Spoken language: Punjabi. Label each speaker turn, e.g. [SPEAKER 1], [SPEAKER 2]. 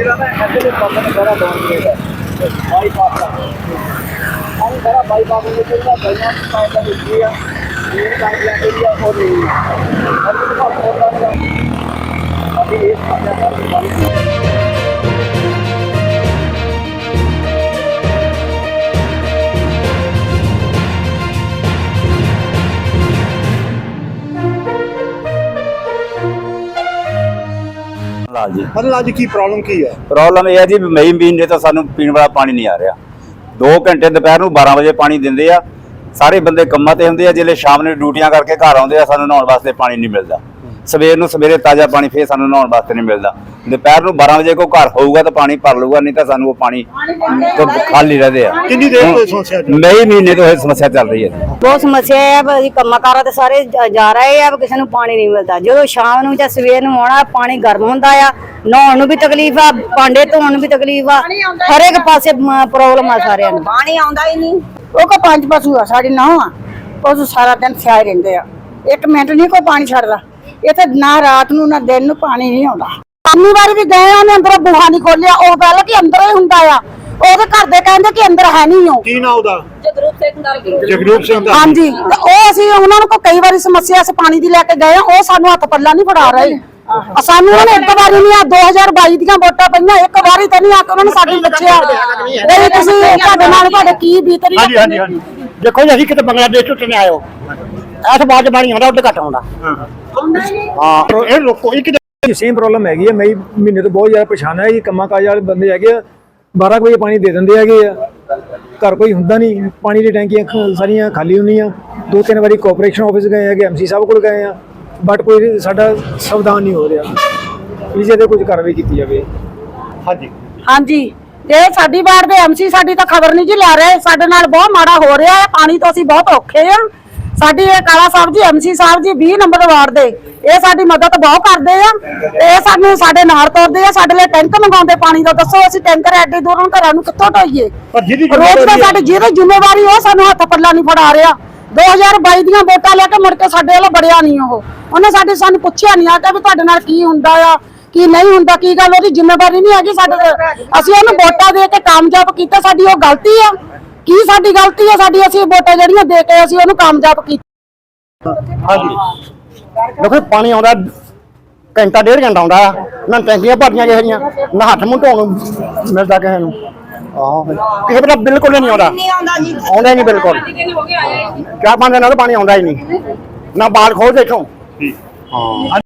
[SPEAKER 1] ਐਕਚੁਅਲੀ ਪੰਪ ਨੇ ਬੜਾ ਡਾਊਨ ਕੀਤਾ ਬਾਈਪਾਸ ਦਾ। ਹਾਂ ਬੜਾ ਬਾਈਪਾਸ ਦੇ ਵਿੱਚ ਦਾ ਗਈਆਂ ਪਾਇਪ ਦਾ ਦਿੱਤੀ ਆ ਇਹ ਪਾਇਪ ਲੈ ਕੇ ਆ, ਉਹ ਨਹੀਂ। ਅੱਜ ਵੀ ਇਸ ਸਮੱਸਿਆ ਦਾ ਹੱਲ
[SPEAKER 2] ਲਾਲ ਜੀ।
[SPEAKER 3] ਮਤਲਬ ਅੱਜ ਕੀ ਪ੍ਰੋਬਲਮ ਕੀ ਹੈ?
[SPEAKER 2] ਪ੍ਰੋਬਲਮ ਇਹ ਹੈ ਜੀ ਵੀ ਮਈ ਮਹੀਨੇ ਤੋਂ ਸਾਨੂੰ ਪੀਣ ਵਾਲਾ ਪਾਣੀ ਨਹੀਂ ਆ ਰਿਹਾ। 2 ਘੰਟੇ ਦੁਪਹਿਰ ਨੂੰ 12 ਵਜੇ ਪਾਣੀ ਦਿੰਦੇ ਆ। ਸਾਰੇ ਬੰਦੇ ਕੰਮਾਂ ਤੇ ਹੁੰਦੇ ਆ ਜਿਹੜੇ ਸ਼ਾਮ ਨੂੰ ਡਿਊਟੀਆਂ ਕਰਕੇ ਘਰ ਆਉਂਦੇ ਆ ਸਾਨੂੰ ਨਹਾਉਣ ਵਾਸਤੇ ਪਾਣੀ ਨਹੀਂ ਮਿਲਦਾ। ਸਵੇਰ ਨੂੰ ਸਵੇਰੇ ਤਾਜ਼ਾ ਪਾਣੀ ਫੇਰ ਸਾਨੂੰ ਨਹਾਉਣ ਵਾਸਤੇ ਨਹੀਂ ਮਿਲਦਾ। ਦੁਪਹਿਰ ਨੂੰ 12 ਵਜੇ ਕੋ ਘਰ ਹੋਊਗਾ ਤਾਂ ਪਾਣੀ ਭਰ ਲਊਗਾ ਨਹੀਂ ਤਾਂ ਸਾਨੂੰ ਉਹ ਪਾਣੀ ਤੋਂ ਖਾਲੀ ਰਹਦੇ ਆ।
[SPEAKER 3] ਕਿੰਨੀ ਦੇਰ ਤੋਂ ਇਹ ਸਮੱਸਿਆ ਚੱਲ
[SPEAKER 2] ਮਈ ਮਹੀਨੇ ਤੋਂ ਇਹ ਸਮੱਸਿਆ ਚੱਲ ਰਹੀ ਹੈ।
[SPEAKER 4] ਬਹੁਤ ਸਮੱਸਿਆ ਹੈ ਭਾਜੀ ਕੰਮਾਂ ਕਾਰਾਂ ਤੇ ਸਾਰੇ ਜਾ- ਜਾ ਰਹੇ ਆ ਕਿਸੇ ਨੂੰ ਪਾਣੀ ਨਹੀਂ ਮਿਲਦਾ। ਜਦੋਂ ਸ਼ਾਮ ਨੂੰ ਜਾਂ ਸਵੇਰ ਨੂੰ ਆਉਣਾ ਪਾਣੀ ਗਰਮ ਹੁੰਦਾ ਆ ਨਹਾਉਣ ਨੂੰ ਵੀ ਤਕਲੀਫ ਆ ਭਾਂਡੇ ਧੋਣ ਨੂੰ ਵੀ ਤਕਲੀਫ ਆ ਹਰ ਇੱਕ ਪਾਸੇ ਪ੍ਰੋਬਲਮ ਆ ਸਾਰਿਆਂ ਨੂੰ।
[SPEAKER 5] ਪਾਣੀ ਆਉਂਦਾ ਹੀ ਨਹੀਂ। ਉਹ ਕੋ ਪੰਜ ਪਸ਼ੂ ਆ ਸਾਡੀ ਨੌ ਆ। ਉਹ ਸਾਰਾ ਦਿਨ ਸਿਆਏ ਰਹਿੰਦੇ ਆ। ਇੱਕ ਮਿੰਟ ਨਹੀਂ ਕੋਈ ਪਾਣੀ ਛੱਡਦਾ। ਇੱਥੇ ਨਾ ਰਾਤ ਨੂੰ ਨਾ ਦਿਨ ਨੂੰ ਪਾਣੀ ਨਹੀਂ ਆਉਂਦਾ। ਪੰਨੀ ਵਾਰੀ ਵੀ ਗਏ ਉਹਨੇ ਅੰਦਰੋਂ ਬੂਹਾ ਨਹੀਂ ਖੋਲਿਆ ਉਹ ਪਹਿਲਾਂ ਕਿ ਅੰਦਰ ਹੀ ਹੁੰਦਾ ਆ। ਉਹਦੇ ਘਰ ਦੇ ਕਹਿੰਦੇ ਕਿ ਅੰਦਰ ਹੈ ਨਹੀਂ ਉਹ।
[SPEAKER 3] ਕੀ ਨਾ ਉਹਦਾ?
[SPEAKER 5] ਜਗਰੂਪ ਸਿੰਘ ਦਾ
[SPEAKER 3] ਜਗਰੂਪ ਸਿੰਘ ਦਾ।
[SPEAKER 5] ਹਾਂਜੀ। ਤੇ ਉਹ ਅਸੀਂ ਉਹਨਾਂ ਨੂੰ ਕਈ ਵਾਰੀ ਸਮੱਸਿਆ ਅਸੀਂ ਪਾਣੀ ਦੀ ਲੈ ਕੇ ਗਏ ਆ ਉਹ ਸਾਨੂੰ ਹੱਥ ਪੱਲਾ ਨਹੀਂ ਫੜਾ ਰਹੇ। ਆ ਸਾਨੂੰ ਉਹਨੇ ਇੱਕ ਵਾਰੀ ਨਹੀਂ ਆ 2022 ਦੀਆਂ ਵੋਟਾਂ ਪਈਆਂ ਇੱਕ ਵਾਰੀ ਤਾਂ ਨਹੀਂ ਆ ਕੇ ਉਹਨਾਂ ਨੇ ਸਾਡੀ ਪੁੱਛਿਆ। ਨਹੀਂ ਤੁਸੀਂ ਤੁਹਾਡੇ ਨਾਲ ਤੁਹਾਡੇ ਕੀ ਬੀਤਰੀ
[SPEAKER 6] ਹਾਂਜੀ ਹਾਂਜੀ ਹਾਂਜੀ। ਦੇਖੋ ਜੀ ਅਸੀਂ ਕਿਤੇ ਬੰਗਲਾਦੇਸ਼ ਤੋਂ ਚਲੇ ਆਇਓ ਐਸ ਬਾਅਦ ਪਾਣੀ ਆਉਂਦਾ ਉੱਡ ਘੱਟ ਆਉਂਦਾ। ਹਾਂ
[SPEAKER 3] ਹਾਂ ਇਹ ਲੋਕੋ ਇੱਕ
[SPEAKER 7] ਸੇਮ ਪ੍ਰੋਬਲਮ ਹੈਗੀ ਹੈ ਮਈ ਮਹੀਨੇ ਤੋਂ ਬਹੁਤ ਜ਼ਿਆਦਾ ਪਰੇਸ਼ਾਨ ਹੈ ਇਹ ਕੰਮਾਂ ਕਾਜ ਵਾਲੇ ਬੰਦੇ ਹੈਗੇ ਆ। 12 ਕੁ ਵਜੇ ਪਾਣੀ ਦੇ ਦਿੰਦੇ ਹੈਗੇ ਆ। ਘਰ ਕੋਈ ਹੁੰਦਾ ਨਹੀਂ। ਪਾਣੀ ਦੀ ਟੈਂਕੀਆਂ ਸਾਰੀਆਂ ਖਾਲੀ ਹੁੰਦੀਆਂ। ਦੋ ਤਿੰਨ ਵਾਰੀ ਕੋਆਪਰੇਸ਼ਨ ਆਫਿਸ ਗਏ ਹੈਗੇ ਐਮਸੀ ਸਾਹਿਬ ਕੋਲ ਗਏ ਆ। ਬਟ ਕੋਈ ਸਾਡਾ ਸਵਧਾਨ ਨਹੀਂ ਹੋ ਰਿਹਾ। ਪਲੀਜ਼ ਇਹਦੇ ਕੁਝ ਕਾਰਵਾਈ ਕੀਤੀ ਜਾਵੇ।
[SPEAKER 3] ਹਾਂਜੀ।
[SPEAKER 5] ਹਾਂਜੀ। ਤੇ ਸਾਡੀ ਵਾਰਡ ਦੇ ਐਮਸੀ ਸਾਡੀ ਤਾਂ ਖਬਰ ਨਹੀਂ ਜੀ ਲੈ ਰਹੇ। ਸਾਡੇ ਨਾਲ ਬਹੁਤ ਮਾੜਾ ਹੋ ਰਿਹਾ। ਹੈ ਪਾਣੀ ਤੋਂ ਅਸੀਂ ਬਹੁਤ ਔਖੇ ਆ। ਸਾਡੀ ਇਹ ਕਾਲਾ Sahib ji MC Sahib ji 20 number ward ਦੇ। ਇਹ ਸਾਡੀ ਮਦਦ ਬਹੁਤ ਕਰਦੇ ਆ। ਤੇ ਇਹ ਸਾਨੂੰ ਸਾਡੇ ਨਾਲ ਤੁਰਦੇ ਆ। ਸਾਡੇ ਲਈ ਟੈਂਕ ਮੰਗਾਉਂਦੇ ਪਾਣੀ ਦਾ। ਦੱਸੋ ਅਸੀਂ ਟੈਂਕਰ ਐਡੇ ਦੂਰੋਂ ਘਰਾਂ ਨੂੰ ਕਿੱਥੋਂ ਢੋਈਏ?
[SPEAKER 3] ਪਰ ਜਿਹਦੀ
[SPEAKER 5] ਰੋਜ਼ ਦਾ ਸਾਡੀ ਜਿਹਦੀ ਜ਼ਿੰਮੇਵਾਰੀ ਉਹ ਸਾਨੂੰ ਹੱਥ ਪੱਲਾ ਨਹੀਂ ਫੜਾ ਰਿਹਾ। 2022 ਦੀਆਂ ਵੋਟਾਂ ਲੈ ਕੇ ਮੁੜ ਕੇ ਸਾਡੇ ਵੱਲ ਬੜਿਆ ਨਹੀਂ ਉਹ। ਉਹਨੇ ਸਾਡੇ ਸਾਨੂੰ ਪੁੱਛਿਆ ਨਹੀਂ ਆ ਕਿ ਵੀ ਤੁਹਾਡੇ ਨਾਲ ਕੀ ਹੁੰਦਾ ਆ ਕੀ ਨਹੀਂ ਹੁੰਦਾ ਕੀ ਗੱਲ? ਉਹਦੀ ਜ਼ਿੰਮੇਵਾਰੀ ਨਹੀਂ ਹੈਗੀ ਸਾਡੇ। ਅਸੀਂ ਉਹਨੂੰ ਵੋਟਾਂ ਦੇ ਕੇ ਕਾਮਯਾਬ ਕੀਤਾ। ਸਾਡੀ ਉਹ ਗਲਤੀ ਆ। ਕੀ ਸਾਡੀ ਗਲਤੀ ਆ ਸਾਡੀ ਅਸੀਂ ਵੋਟਾਂ ਜਿਹੜੀਆਂ ਦੇ ਕੇ ਅਸੀਂ ਉਹਨੂੰ ਕਾਮਯਾਬ ਕੀਤਾ।
[SPEAKER 3] ਹਾਂਜੀ।
[SPEAKER 6] ਦੇਖੋ ਪਾਣੀ ਆਉਂਦਾ ਘੰਟਾ ਡੇਢ ਘੰਟਾ ਆਉਂਦਾ ਆ। ਨਾ ਟੈਂਕੀਆਂ ਭਰਦੀਆਂ ਕਿਸੇ ਦੀਆਂ ਨਾ ਹੱਥ ਮੂੰਹ ਧੋਣ ਨੂੰ ਮਿਲਦਾ ਕਿਸੇ ਨੂੰ। ਆਹੋ। ਕਿਸੇ ਦਾ ਬਿਲਕੁਲ ਹੀ ਨਹੀਂ ਆਉਂਦਾ।
[SPEAKER 5] ਨਹੀਂ ਆਉਂਦਾ ਜੀ।
[SPEAKER 6] ਆਉਂਦਾ ਹੀ ਨਹੀਂ ਬਿਲਕੁਲ। ਚਾਰ ਪੰਜ ਦਿਨਾਂ ਤੋਂ ਪਾਣੀ ਆਉਂਦਾ ਹੀ ਨਹੀਂ। ਨਾ ਬਾਲ ਖੋਲ ਦੇਖੋ ਹਾਂ।